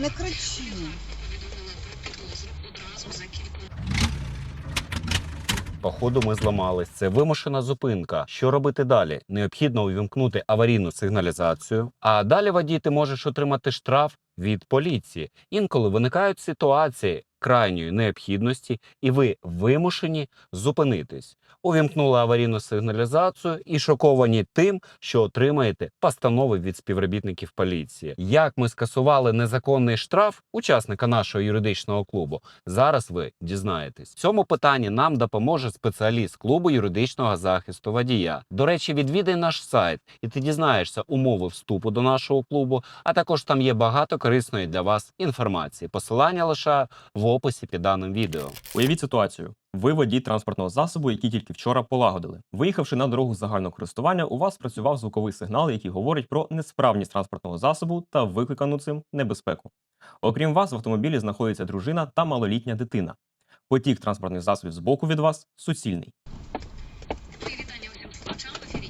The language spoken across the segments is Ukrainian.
Не кричи. Походу, ми зламались. Це вимушена зупинка. Що робити далі? Необхідно увімкнути аварійну сигналізацію, а далі водій ти можеш отримати штраф від поліції. Інколи виникають ситуації крайньої необхідності, і ви вимушені зупинитись. Увімкнули аварійну сигналізацію і шоковані тим, що отримаєте постанови від співробітників поліції. Як ми скасували незаконний штраф учасника нашого юридичного клубу, Зараз ви дізнаєтесь. В цьому питанні нам допоможе спеціаліст клубу юридичного захисту водія. До речі, відвідай наш сайт, і ти дізнаєшся умови вступу до нашого клубу. А також там є багато корисної для вас інформації. Посилання лишаю в описі під даним відео. Уявіть ситуацію. Ви водій транспортного засобу, який тільки вчора полагодили. Виїхавши на дорогу загального користування, у вас працював звуковий сигнал, який говорить про несправність транспортного засобу та викликану цим небезпеку. Окрім вас, в автомобілі знаходиться дружина та малолітня дитина. Потік транспортних засобів з боку від вас суцільний. Привітання усім слухачам ефірі.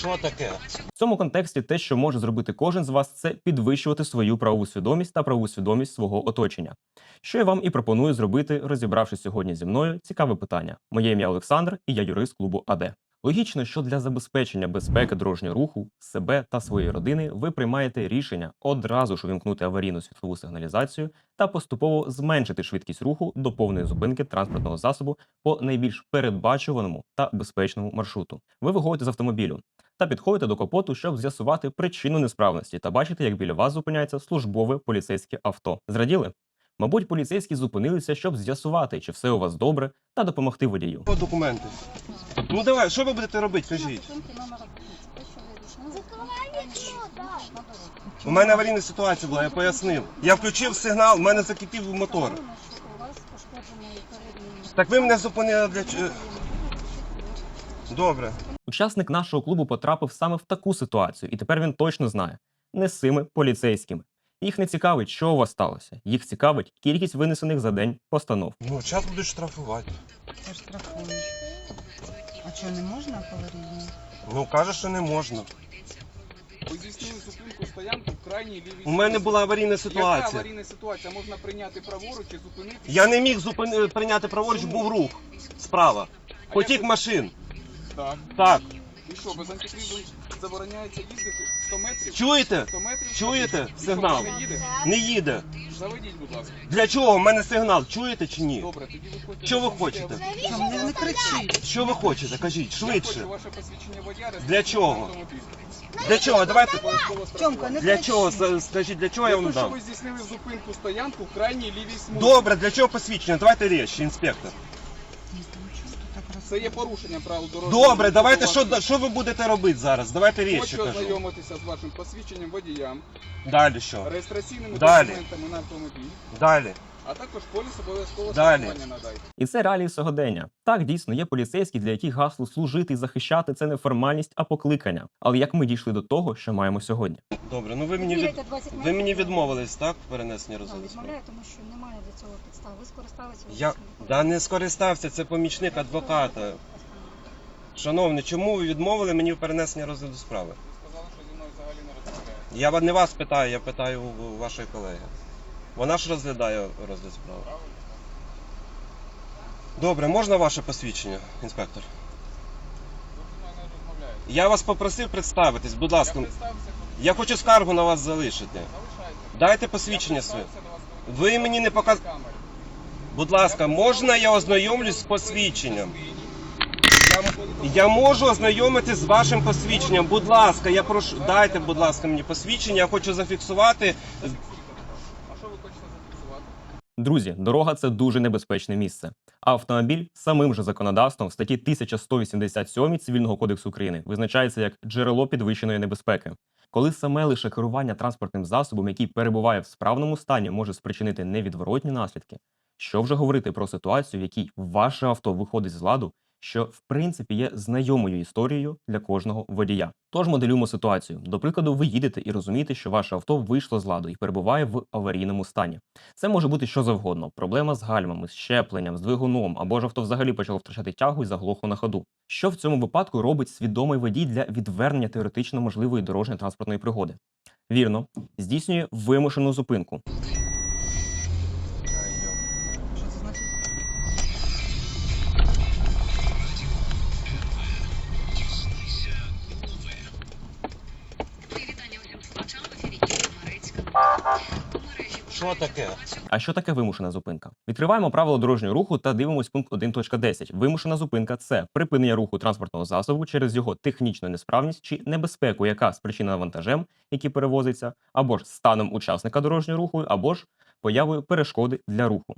Що таке? В цьому контексті те, що може зробити кожен з вас, це підвищувати свою правову свідомість та правову свідомість свого оточення. Що я вам і пропоную зробити, розібравшись сьогодні зі мною, цікаве питання. Моє ім'я Олександр, і я юрист клубу АД. Логічно, що для забезпечення безпеки дорожнього руху себе та своєї родини ви приймаєте рішення одразу ж увімкнути аварійну світлову сигналізацію та поступово зменшити швидкість руху до повної зупинки транспортного засобу по найбільш передбачуваному та безпечному маршруту. Ви виходите з автомобілю та підходите до капоту, щоб з'ясувати причину несправності та бачите, як біля вас зупиняється службове поліцейське авто. Зраділи? Мабуть, поліцейські зупинилися, щоб з'ясувати, чи все у вас добре, та допомогти водію. Документи. Ну давай, що ви будете робити, кажіть? У мене аварійна ситуація була, я пояснив. Я включив сигнал, в мене закипів мотор. Так ви мене зупинили для чого? Добре. Учасник нашого клубу потрапив саме в таку ситуацію, і тепер він точно знає не з цими поліцейськими. Їх не цікавить, що у вас сталося. Їх цікавить кількість винесених за день постанов. Ну, час будуть штрафувати. Це штрафують. А що, не можна по аварійній? Ну, каже, що не можна. Ви здійснили зупинку стоянку в крайній лівій У мене була аварійна Яка ситуація. аварійна ситуація? Можна прийняти праворуч і зупинити? Я не міг зупини... прийняти праворуч, був рух справа. Потік машин. Так. Так. І що, без антикризу забороняється їздити 100 метрів? Чуєте? 100 метрів? Чуєте І що, сигнал? Не їде? Не їде. Заведіть, будь ласка. Для чого? У мене сигнал. Чуєте чи ні? Добре, тоді ви хочете... Що ви хочете? Там не, не кричіть. Що ви хочете? Кажіть, Я швидше. хочу ваше посвідчення водія. Для чого? Для чого? Давайте. Тьомка, не Для кричи. чого? С- Скажіть, для чого я вам того, що дам? ви здійснили зупинку стоянку в крайній лівій смузі. Добре, для чого посвідчення? Давайте речі, інспектор. Це є порушення правил дорожнього Добре, руху. давайте що, що ви будете робити зараз? Давайте речі Хочу кажу. ознайомитися з вашим посвідченням водіям, Далі що? реєстраційними Далі. документами на автомобіль, Далі. А також поліс обов'язково Далі. страхування надайте. І це реалії сьогодення. Так, дійсно, є поліцейські, для яких гасло служити і захищати це не формальність, а покликання. Але як ми дійшли до того, що маємо сьогодні? Добре, ну ви мені від... ви мені відмовились, так? в Перенесенні Так, розгляду справи? відмовляю, тому що немає для цього підстав. Ви скористалися Я да не скористався, це помічник адвоката. Шановний, чому ви відмовили мені в перенесенні розгляду справи? Ви сказали, що зі мною взагалі не розмовляєте. Я ва- не вас питаю, я питаю у у вашої колеги. Вона ж розглядає розгляд справи. Добре, можна ваше посвідчення, інспектор? Я вас попросив представитись, будь ласка. Я хочу скаргу на вас залишити. Дайте посвідчення своє. Ви мені не показ... камери. Будь ласка, можна я ознайомлюсь з посвідченням? Я... Я можу ознайомитись з вашим посвідченням. Будь ласка, я прошу, дайте, будь ласка, мені посвідчення. Я хочу зафіксувати. А що ви хочете зафіксувати? Друзі, дорога це дуже небезпечне місце. А автомобіль самим же законодавством в статті 1187 Цивільного кодексу України визначається як джерело підвищеної небезпеки. Коли саме лише керування транспортним засобом, який перебуває в справному стані, може спричинити невідворотні наслідки, що вже говорити про ситуацію, в якій ваше авто виходить з ладу, що в принципі є знайомою історією для кожного водія. Тож моделюємо ситуацію. До прикладу, ви їдете і розумієте, що ваше авто вийшло з ладу і перебуває в аварійному стані. Це може бути що завгодно: проблема з гальмами, з щепленням, з двигуном, або ж авто взагалі почало втрачати тягу і заглохло на ходу. Що в цьому випадку робить свідомий водій для відвернення теоретично можливої дорожньої транспортної пригоди? Вірно, здійснює вимушену зупинку. А що таке вимушена зупинка? Відкриваємо правило дорожнього руху та дивимось пункт 1.10. Вимушена зупинка це припинення руху транспортного засобу через його технічну несправність чи небезпеку, яка спричинена вантажем, який перевозиться, або ж станом учасника дорожнього руху, або ж появою перешкоди для руху.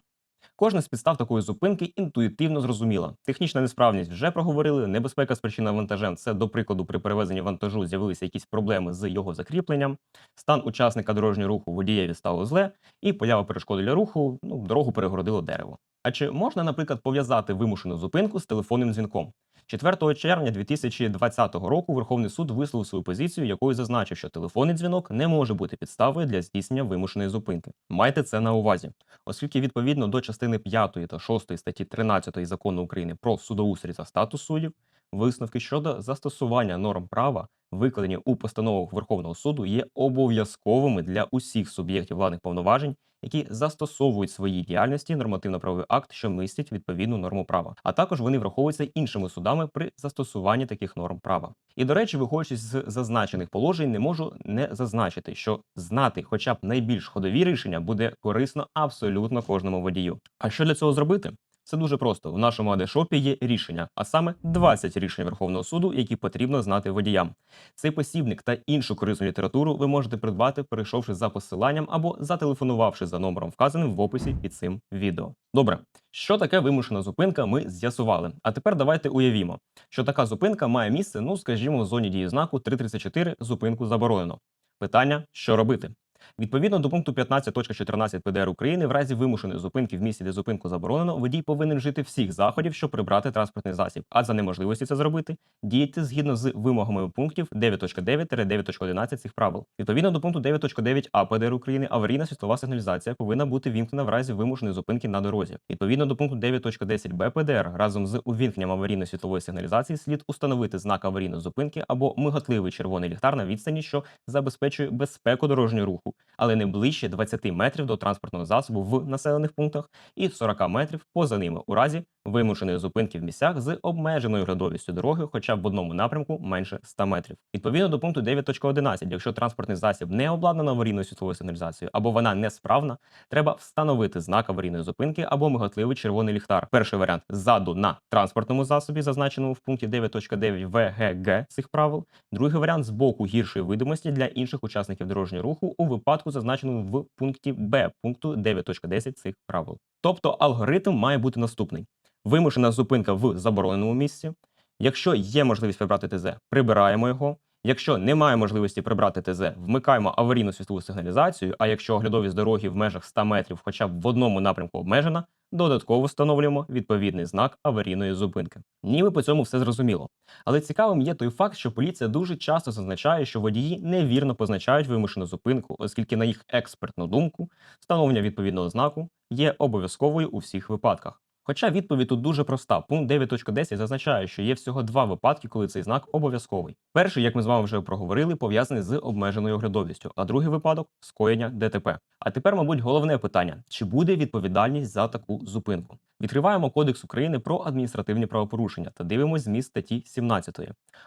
Кожна з підстав такої зупинки інтуїтивно зрозуміла. Технічна несправність вже проговорили. Небезпека спричинена вантажем. Це, до прикладу, при перевезенні вантажу з'явилися якісь проблеми з його закріпленням. Стан учасника дорожнього руху водієві стало зле, і поява перешкоди для руху, ну, дорогу перегородило дерево. А чи можна, наприклад, пов'язати вимушену зупинку з телефонним дзвінком? 4 червня 2020 року Верховний суд висловив свою позицію, якою зазначив, що телефонний дзвінок не може бути підставою для здійснення вимушеної зупинки. Майте це на увазі, оскільки відповідно до частини 5 та 6 статті 13 закону України про судоустрій та статус суддів, висновки щодо застосування норм права, викладені у постановах Верховного суду, є обов'язковими для усіх суб'єктів владних повноважень, які застосовують в своїй діяльності нормативно-правовий акт, що містить відповідну норму права. А також вони враховуються іншими судами при застосуванні таких норм права. І до речі, виходячи з зазначених положень, не можу не зазначити, що знати хоча б найбільш ходові рішення буде корисно абсолютно кожному водію. А що для цього зробити? Це дуже просто. В нашому адешопі є рішення, а саме 20 рішень Верховного суду, які потрібно знати водіям. Цей посібник та іншу корисну літературу ви можете придбати, перейшовши за посиланням або зателефонувавши за номером, вказаним в описі під цим відео. Добре, що таке вимушена зупинка, ми з'ясували. А тепер давайте уявімо, що така зупинка має місце, ну скажімо, в зоні дії знаку 334 зупинку заборонено. Питання: що робити? Відповідно до пункту 15.14 ПДР України, в разі вимушеної зупинки в місці, де зупинку заборонено, водій повинен вжити всіх заходів, щоб прибрати транспортний засіб, а за неможливості це зробити, діяти згідно з вимогами пунктів 9.9-9.11 цих правил. Відповідно до пункту 9.9 А ПДР України, аварійна світлова сигналізація повинна бути вімкнена в разі вимушеної зупинки на дорозі. Відповідно до пункту 9.10 Б ПДР, разом з увімкненням аварійної світлової сигналізації слід установити знак аварійної зупинки або миготливий червоний ліхтар на відстані, що забезпечує безпеку дорожнього руху, але не ближче 20 метрів до транспортного засобу в населених пунктах і 40 метрів поза ними. У разі вимушеної зупинки в місцях з обмеженою глядовістю дороги, хоча б в одному напрямку менше 100 метрів. Відповідно до пункту 9.11, якщо транспортний засіб не обладнано аварійною світловою сигналізацією або вона несправна, треба встановити знак аварійної зупинки або миготливий червоний ліхтар. Перший варіант ззаду на транспортному засобі, зазначеному в пункті 9.9 ВГГ цих правил. Другий варіант з боку гіршої видимості для інших учасників дорожнього руху у випадку, зазначеному в пункті Б пункту 9.10 цих правил. Тобто алгоритм має бути наступний: вимушена зупинка в забороненому місці. Якщо є можливість прибрати ТЗ, прибираємо його. Якщо немає можливості прибрати ТЗ, вмикаємо аварійну світлову сигналізацію. А якщо оглядовість дороги в межах 100 метрів, хоча б в одному напрямку обмежена, додатково встановлюємо відповідний знак аварійної зупинки. Ніби по цьому все зрозуміло. Але цікавим є той факт, що поліція дуже часто зазначає, що водії невірно позначають вимушену зупинку, оскільки, на їх експертну думку, встановлення відповідного знаку є обов'язковою у всіх випадках. Хоча відповідь тут дуже проста. Пункт 9.10 зазначає, що є всього два випадки, коли цей знак обов'язковий. Перший, як ми з вами вже проговорили, пов'язаний з обмеженою оглядовістю, а другий випадок скоєння ДТП. А тепер, мабуть, головне питання: чи буде відповідальність за таку зупинку? Відкриваємо Кодекс України про адміністративні правопорушення та дивимось зміст статті 17.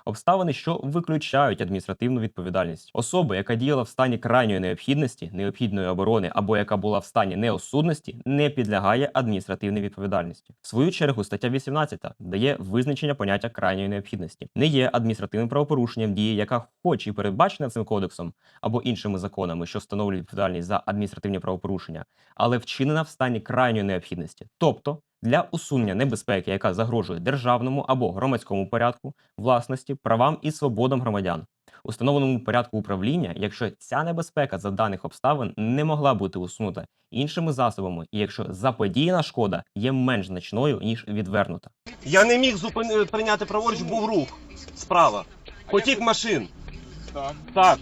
Обставини, що виключають адміністративну відповідальність. Особа, яка діяла в стані крайньої необхідності, необхідної оборони або яка була в стані неосудності, не підлягає адміністративній відповідальності. В свою чергу, стаття 18 дає визначення поняття крайньої необхідності. Не є адміністративним правопорушенням дії, яка, хоч і передбачена цим кодексом або іншими законами, що встановлюють відповідальність за адміністративні правопорушення, але вчинена в стані крайньої необхідності, тобто для усунення небезпеки, яка загрожує державному або громадському порядку, власності, правам і свободам громадян. У встановленому порядку управління, якщо ця небезпека за даних обставин не могла бути усунута іншими засобами, і якщо заподіяна шкода є менш значною ніж відвернута. Я не міг зупин... прийняти праворуч, був рух справа. Потік машин. Так. Так.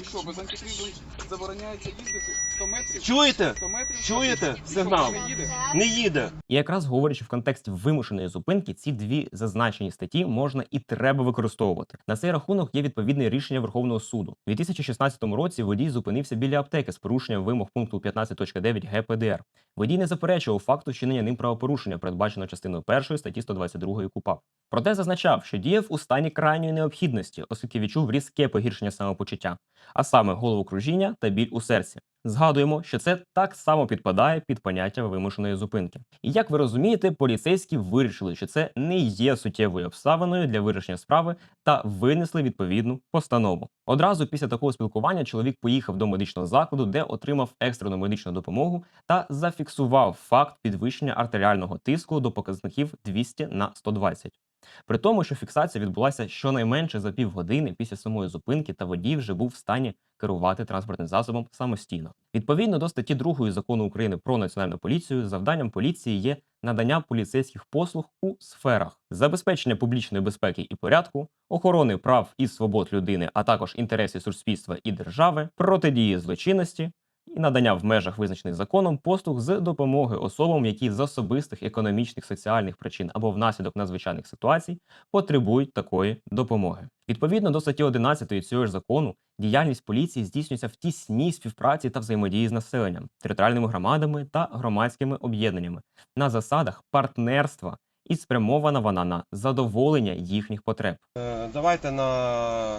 І що, без антикризу забороняється їздити 100 метрів? Чуєте? 100 метрів? Чуєте? Сигнал. не їде? Не їде. І якраз говорячи в контексті вимушеної зупинки, ці дві зазначені статті можна і треба використовувати. На цей рахунок є відповідне рішення Верховного суду. У 2016 році водій зупинився біля аптеки з порушенням вимог пункту 15.9 ГПДР. Водій не заперечував факту вчинення ним правопорушення, передбаченого частиною 1 статті 122 КУПАП. Проте зазначав, що діяв у стані крайньої необхідності, оскільки відчув різке погіршення самопочуття, а саме головокружіння та біль у серці. Згадуємо, що це так само підпадає під поняття вимушеної зупинки. І як ви розумієте, поліцейські вирішили, що це не є суттєвою обставиною для вирішення справи та винесли відповідну постанову. Одразу після такого спілкування чоловік поїхав до медичного закладу, де отримав екстрену медичну допомогу та зафіксував факт підвищення артеріального тиску до показників 200 на 120. При тому, що фіксація відбулася щонайменше за півгодини після самої зупинки, та водій вже був в стані керувати транспортним засобом самостійно. Відповідно до статті 2 закону України про національну поліцію, завданням поліції є надання поліцейських послуг у сферах забезпечення публічної безпеки і порядку, охорони прав і свобод людини, а також інтересів суспільства і держави, протидії злочинності. І надання в межах визначених законом послуг з допомоги особам, які з особистих економічних, соціальних причин або внаслідок надзвичайних ситуацій потребують такої допомоги. Відповідно до статті 11 цього ж закону, діяльність поліції здійснюється в тісній співпраці та взаємодії з населенням, територіальними громадами та громадськими об'єднаннями на засадах партнерства і спрямована вона на задоволення їхніх потреб. Е, Давайте на,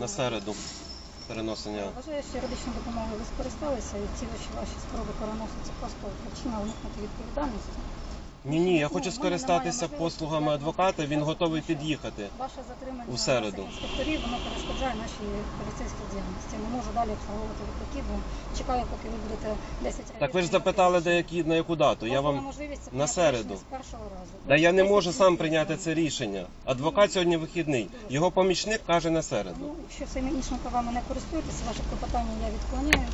на середу переносення. Вважаю, що юридичною допомогою ви скористалися і ці ваші спроби переносити просто причина уникнути відповідальності. Ні, ні, я хочу скористатися послугами адвоката. Він готовий під'їхати. Ваше затримання У середу. інспекторів, воно перешкоджає нашій поліцейській діяльності. Не можу далі обслуговувати виклики, бо чекаю, поки ви будете 10 разів. Так ви ж запитали, де які на яку дату. Я вам на середу. З першого разу. Да я не можу сам прийняти це рішення. Адвокат сьогодні вихідний. Його помічник каже на середу. Ну, якщо цими іншими правами не користуєтеся, ваше клопотання я відклоняю.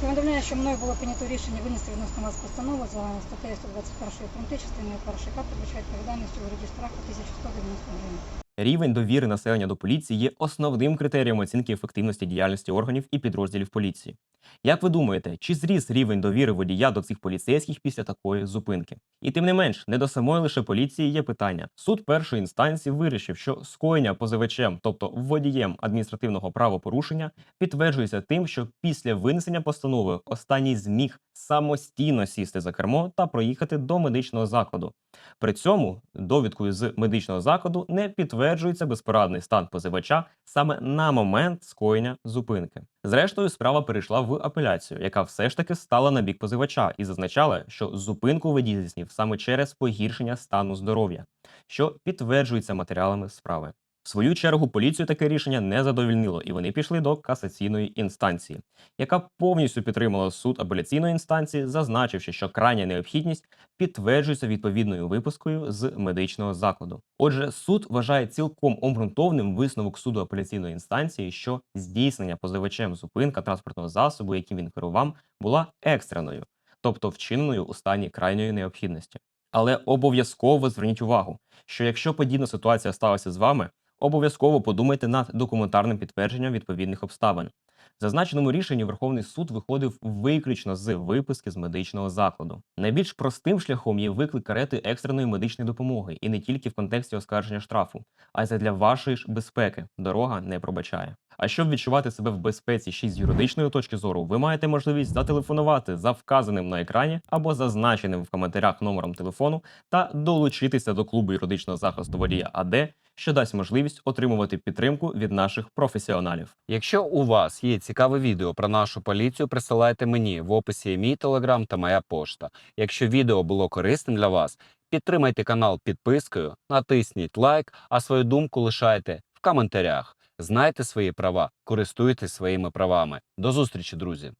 Повідомляю, що мною було прийнято рішення винести відносно вас постанову за статтею 121 пункти частиною 1, карти передбачає відповідальність у вигляді штрафу 1190 гривень. Рівень довіри населення до поліції є основним критерієм оцінки ефективності діяльності органів і підрозділів поліції. Як ви думаєте, чи зріс рівень довіри водія до цих поліцейських після такої зупинки? І тим не менш, не до самої лише поліції є питання. Суд першої інстанції вирішив, що скоєння позивачем, тобто водієм адміністративного правопорушення, підтверджується тим, що після винесення постанови останній зміг самостійно сісти за кермо та проїхати до медичного закладу. При цьому довідкою з медичного закладу не підтверджується безпорадний стан позивача саме на момент скоєння зупинки. Зрештою, справа перейшла в апеляцію, яка все ж таки стала на бік позивача і зазначала, що зупинку водій здійснив саме через погіршення стану здоров'я, що підтверджується матеріалами справи. В свою чергу поліцію таке рішення не задовільнило, і вони пішли до касаційної інстанції, яка повністю підтримала суд апеляційної інстанції, зазначивши, що крайня необхідність підтверджується відповідною випискою з медичного закладу. Отже, суд вважає цілком обґрунтовним висновок суду апеляційної інстанції, що здійснення позивачем зупинка транспортного засобу, яким він керував, була екстреною, тобто вчиненою у стані крайньої необхідності. Але обов'язково зверніть увагу, що якщо подібна ситуація сталася з вами, обов'язково подумайте над документарним підтвердженням відповідних обставин. Зазначеному рішенні Верховний суд виходив виключно з виписки з медичного закладу. Найбільш простим шляхом є виклик карети екстреної медичної допомоги, і не тільки в контексті оскарження штрафу, а й для вашої ж безпеки. Дорога не пробачає. А щоб відчувати себе в безпеці ще з юридичної точки зору, ви маєте можливість зателефонувати за вказаним на екрані або зазначеним в коментарях номером телефону та долучитися до клубу юридичного захисту водія АД, що дасть можливість отримувати підтримку від наших професіоналів. Якщо у вас є цікаве відео про нашу поліцію, присилайте мені в описі мій телеграм та моя пошта. Якщо відео було корисним для вас, підтримайте канал підпискою, натисніть лайк, а свою думку лишайте в коментарях. Знайте свої права, користуйтесь своїми правами. До зустрічі, друзі!